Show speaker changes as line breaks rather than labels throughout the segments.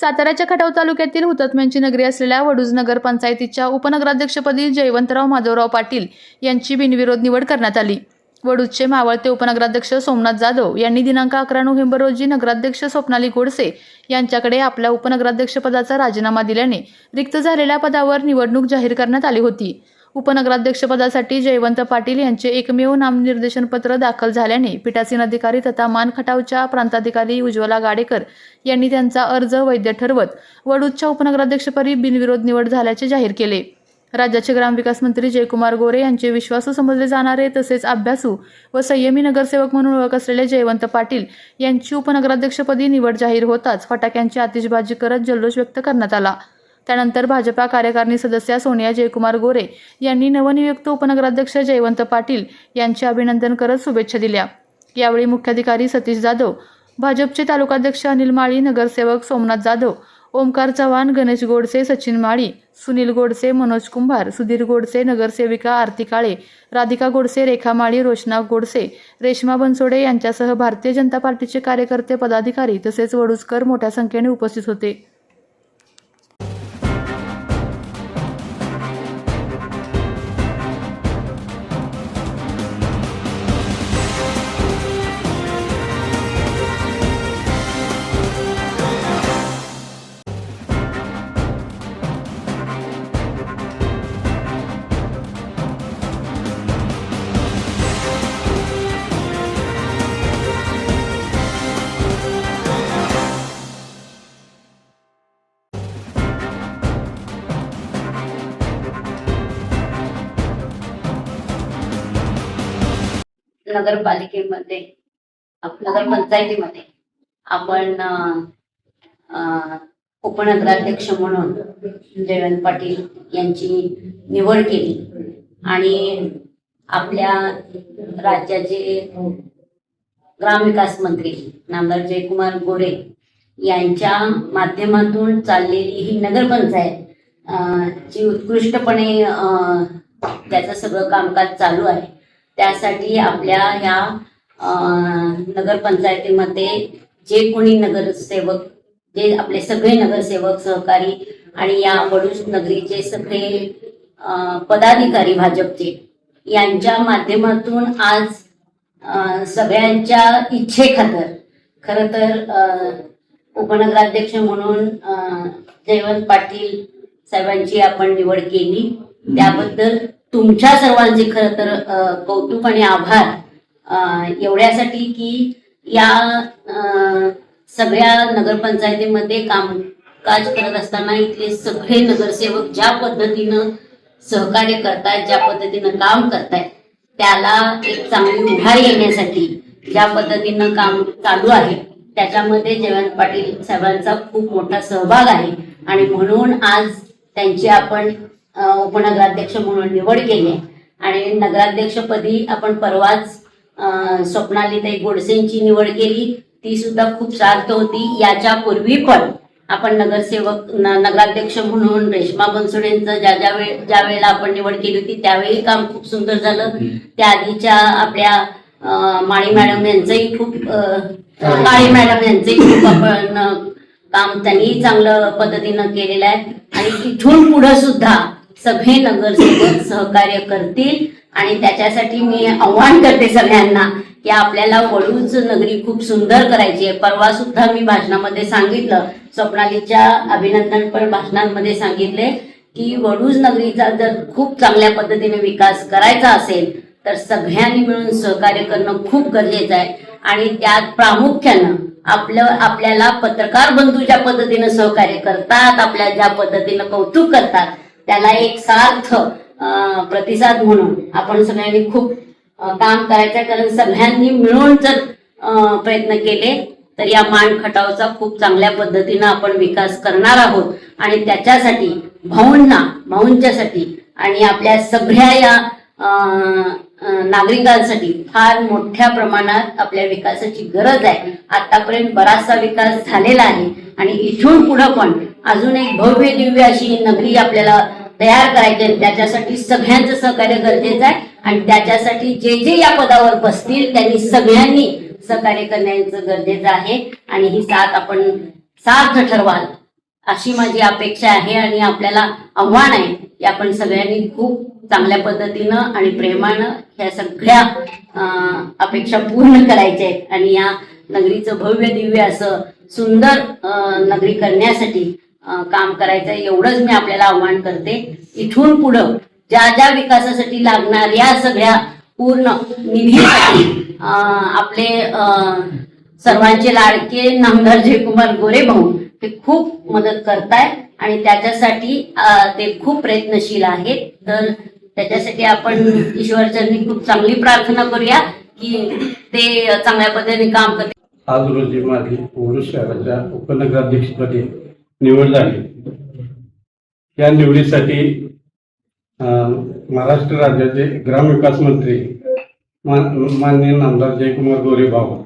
साताऱ्याच्या खटाव तालुक्यातील हुतात्म्यांची नगरी असलेल्या वडूज नगर पंचायतीच्या उपनगराध्यक्षपदी जयवंतराव माधवराव पाटील यांची बिनविरोध निवड करण्यात आली. वडूजचे मावळते उपनगराध्यक्ष सोमनाथ जाधव यांनी दिनांक अकरा नोव्हेंबर रोजी नगराध्यक्ष स्वप्नाली गोडसे यांच्याकडे आपल्या उपनगराध्यक्षपदाचा राजीनामा दिल्याने रिक्त झालेल्या पदावर निवडणूक जाहीर करण्यात आली होती. उपनगराध्यक्षपदासाठी जयवंत पाटील यांचे एकमेव नामनिर्देशन पत्र दाखल झाल्याने पीठासीन अधिकारी तथा मान खटावच्या प्रांताधिकारी उज्ज्वला गाडेकर यांनी त्यांचा अर्ज वैध ठरवत वडूदच्या उपनगराध्यक्षपदी बिनविरोध निवड झाल्याचे जाहीर केले. राज्याचे ग्रामविकास मंत्री जयकुमार गोरे यांचे विश्वासू समजले जाणारे तसेच अभ्यासू व संयमी नगरसेवक म्हणून ओळख असलेले जयवंत पाटील यांची उपनगराध्यक्षपदी निवड जाहीर होताच फटाक्यांची आतिषबाजी करत जल्लोष व्यक्त करण्यात आला. त्यानंतर भाजपा कार्यकारिणी सदस्या सोनिया जयकुमार गोरे यांनी नवनियुक्त उपनगराध्यक्ष जयवंत पाटील यांचे अभिनंदन करत शुभेच्छा दिल्या. यावेळी मुख्याधिकारी सतीश जाधव भाजपचे तालुकाध्यक्ष अनिल माळी नगरसेवक सोमनाथ जाधव ओमकार चव्हाण गणेश गोडसे सचिन माळी सुनील गोडसे मनोज कुंभार सुधीर गोडसे नगरसेविका आरती काळे राधिका गोडसे रेखा माळी रोशना गोडसे रेश्मा बनसोडे यांच्यासह भारतीय जनता पार्टीचे कार्यकर्ते पदाधिकारी तसेच वडुसकर मोठ्या संख्येने उपस्थित होते.
नगरपालिकेमध्ये आप- नगरपंचायतीमध्ये आपण उपनगराध्यक्ष म्हणून जयवंत पाटील यांची निवड केली. आणि आपल्या राज्याचे ग्रामविकास मंत्री नामदार जयकुमार गोरे यांच्या माध्यमातून चाललेली ही नगरपंचायत जी ची उत्कृष्टपणे त्याचं सगळं कामकाज चालू आहे. त्यासाठी आपल्या ह्या नगरपंचायतीमध्ये जे कोणी नगरसेवक जे आपले सगळे नगरसेवक सहकारी आणि या वडूज नगरीचे सगळे पदाधिकारी भाजपचे यांच्या माध्यमातून आज सगळ्यांच्या इच्छेखातर खर तर उपनगराध्यक्ष म्हणून जयवंत पाटील साहेबांची आपण निवड केली. त्याबद्दल तुमच्या सर्वांचे खरं तर कौतुक आणि आभार. एवढ्यासाठी की या सगळ्या नगरपंचायतीमध्ये कामकाज करत असताना इथले सगळे नगरसेवक ज्या पद्धतीनं सहकार्य करतायत ज्या पद्धतीनं काम करतायत त्याला एक चांगली उभार येण्यासाठी ज्या पद्धतीनं काम चालू आहे त्याच्यामध्ये जयवंत पाटील साहेबांचा खूप मोठा सहभाग आहे. आणि म्हणून आज त्यांची आपण उपनगराध्यक्ष म्हणून निवड केली. आहे. आणि नगराध्यक्षपदी आपण परवाच स्वप्नालीताई गोडसेंची निवड केली. ती सुद्धा खूप सार्थ होती. याच्या पूर्वी पण आपण नगरसेवक नगराध्यक्ष म्हणून रेश्मा बनसोडेंचं ज्या ज्या वेळ ज्या वेळेला आपण निवड केली होती त्यावेळी काम खूप सुंदर झालं. त्या आधीच्या आपल्या माळी मॅडम यांचंही खूप काळे मॅडम यांचंही खूप आपण काम त्यांनी चांगलं पद्धतीनं केलेलं आहे. आणि इथून पुढे सुद्धा सगळे नगरसेवक सहकार्य करतील आणि त्याच्यासाठी मी आव्हान करते सगळ्यांना की आपल्याला वडूच नगरी खूप सुंदर करायची आहे. परवा सुद्धा मी भाषणामध्ये सांगितलं स्वप्नालीच्या अभिनंदनपर भाषणांमध्ये सांगितले की वडूज नगरीचा जर खूप चांगल्या पद्धतीने विकास करायचा असेल तर सगळ्यांनी मिळून सहकार्य करणं खूप गरजेचं आहे. आणि त्यात प्रामुख्यानं आपलं आपल्याला पत्रकार बंधू ज्या पद्धतीनं सहकार्य करतात आपल्या ज्या पद्धतीनं कौतुक करतात त्याला एक सार्थ प्रतिसाद म्हणून आपण सगळ्यांनी खूप काम करायचं कारण सगळ्यांनी मिळून जर प्रयत्न केले तर या मान खटावचा खूप चांगल्या पद्धतीनं आपण विकास करणार आहोत. आणि त्याच्यासाठी भाऊंना भाऊंच्यासाठी आणि आपल्या सगळ्या या नागरिकांसाठी फार मोठ्या प्रमाणात आपल्या विकासाची गरज आहे. आतापर्यंत बराचसा विकास झालेला आहे. आणि इथून पुढं पण अजून एक भव्य दिव्य अशी नगरी आपल्याला तयार करायचे त्याच्यासाठी सगळ्यांचं सहकार्य गरजेचं आहे. आणि त्याच्यासाठी जे जे या पदावर बसतील त्यांनी सगळ्यांनी सहकार्य करण्याचं गरजेचं आहे. आणि ही साथ आपण सार्थ ठरवाल अशी माझी अपेक्षा आहे आणि आपल्याला आव्हान आहे की आपण सगळ्यांनी खूप चांगल्या पद्धतीनं आणि प्रेमानं ह्या सगळ्या अपेक्षा पूर्ण करायच्या आहेत. आणि या नगरीचं भव्य दिव्य असं सुंदर नगरी करण्यासाठी काम करायचं एवढंच मी आपल्याला आव्हान करते. इथून पुढं ज्या ज्या विकासासाठी लागणाऱ्या सगळ्या पूर्ण निधीसाठी आपले सर्वांचे लाडके नामदार जयकुमार गोरे भाऊ ते खूप मदत करताय आणि त्याच्यासाठी ते खूप प्रयत्नशील आहेत. तर त्याच्यासाठी आपण ईश्वरचरणी खूप चांगली प्रार्थना करूया की ते चांगल्या पद्धतीने काम करते
आज रोजी माझी शहराच्या उपनगराध्यक्षपदी निवड झाली. या निवडीसाठी महाराष्ट्र राज्याचे ग्रामविकास मंत्री माननीय नामदार जयकुमार गोरे भाऊ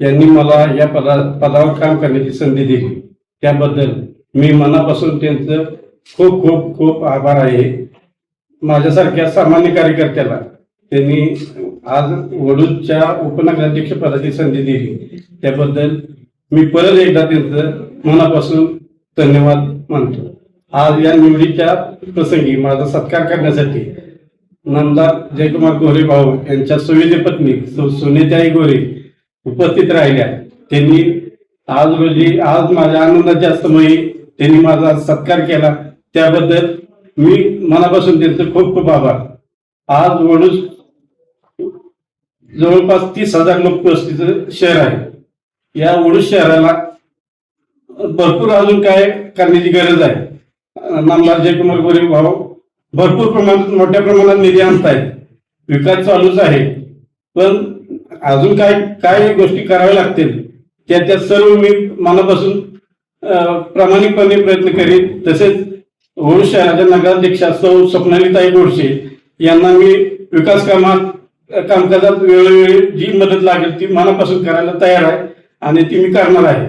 यांनी मला या पदा पदावर काम करण्याची संधी दिली. त्याबद्दल मी मनापासून त्यांचं खूप खूप खूप आभार आहे. माझ्यासारख्या सामान्य कार्यकर्त्याला त्यांनी आज वडूदच्या उपनगराध्यक्ष पदाची संधी दिली. त्याबद्दल मी परत एकदा त्यांचं मनापासून धन्यवाद मानतो. आज या निवडीच्या प्रसंगी माझा सत्कार करण्यासाठी नामदार जयकुमार गोरे भाऊ यांच्या सुविधे पत्नी सु- सुनेताई गोरे उपस्थित राहिल्या. त्यांनी आज रोजी आज माझ्या आनंदाच्या समयी त्यांनी माझा सत्कार केला. त्याबद्दल मी मनापासून त्यांचं खूप खूप आभार. आज वडूस जवळपास तीस हजार लोकवस्तीचं शहर आहे. या वडूस शहराला भरपूर अजून काय करण्याची गरज आहे. नामदार जयकुमार गोरे भाऊ भरपूर प्रमाणात मोठ्या प्रमाणात निधी आणतायत. विकास चालूच आहे. पण अजून काय काय गोष्टी कराव्या लागतील त्या त्या सर्व मी मनापासून प्रामाणिकपणे प्रयत्न करीन. तसेच ओळू शहराच्या नगराध्यक्षा सौ स्वप्नालीताई गोडसे यांना मी विकास कामात कामकाजात वेळोवेळी जी मदत लागेल ती मनापासून करायला तयार आहे आणि ती मी करणार आहे.